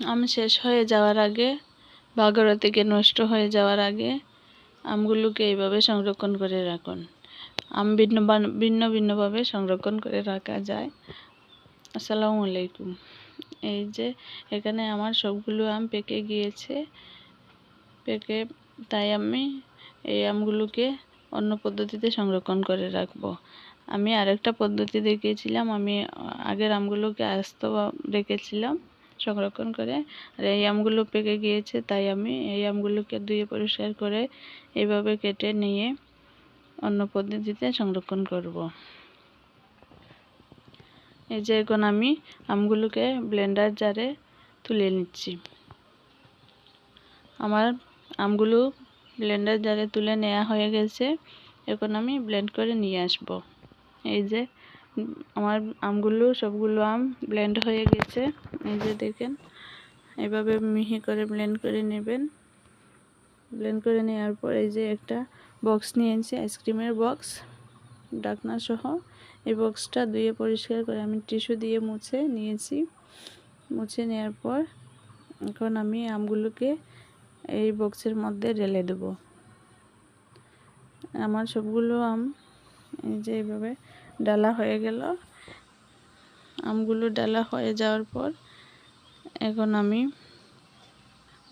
আম শেষ হয়ে যাওয়ার আগে বাগড়া থেকে নষ্ট হয়ে যাওয়ার আগে আমগুলোকে এইভাবে সংরক্ষণ করে রাখুন। আম ভিন্ন ভিন্ন ভিন্নভাবে সংরক্ষণ করে রাখা যায়। আসসালামু আলাইকুম। এই যে এখানে আমার সবগুলো আম পেকে গিয়েছে। পেকে, তাই আমি এই আমগুলোকে অন্য পদ্ধতিতে সংরক্ষণ করে রাখব। আমি আরেকটা পদ্ধতি দেখিয়েছিলাম। আমি আগের আমগুলোকে আস্ত রেখেছিলাম। সংরক্ষণ করে। আর এই আমগুলো পেকে গিয়েছে, তাই আমি এই আমগুলোকে ধুয়ে পরিষ্কার করে এইভাবে কেটে নিয়ে অন্য পদ্ধতিতে সংরক্ষণ করব। এই যে এখন আমি আমগুলোকে ব্লেন্ডার জারে তুলে নিচ্ছি। আমার আমগুলো ব্লেন্ডার জারে তুলে নেওয়া হয়ে গেছে, এখন আমি ব্লেন্ড করে নিয়ে আসব। এই যে আমার আমগুলো, সবগুলো আম ব্লেন্ড হয়ে গেছে। এই যে দেখেন, এভাবে মিহি করে ব্লেন্ড করে নেবেন। ব্লেন্ড করে নেওয়ার পর এই যে একটা বক্স নিয়ে এনেছি আইসক্রিমের বক্স ডাকনা সহ। এই বক্সটা ধুয়ে পরিষ্কার করে আমি টিস্যু দিয়ে মুছে নিয়েছি। মুছে নেওয়ার পর এখন আমি আমগুলোকে এই বক্সের মধ্যে ঢেলে দেব। আমার সবগুলো আম এই যে এইভাবে ডালা হয়ে গেল। আমগুলো ডালা হয়ে যাওয়ার পর এখন আমি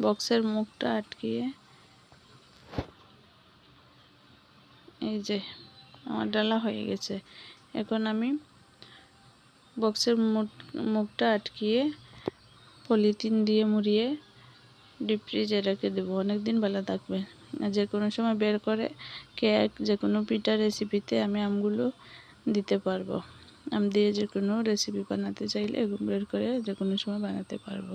বক্সের মুখটা আটকিয়ে এই যে আমার ডালা হয়ে গেছে। এখন আমি বক্সের মুখটা আটকিয়ে পলিথিন দিয়ে মুড়িয়ে ডিপ ফ্রিজে রেখে দেবো। অনেক দিন ভালো থাকবে। যে কোনো সময় বের করে কেক যে কোনো পিঠা রেসিপিতে আমি আমগুলো দিতে পারব। আমি দিয়ে যে কোনো রেসিপি বানাতে চাইলে বের করে যে কোনো সময় বানাতে পারব।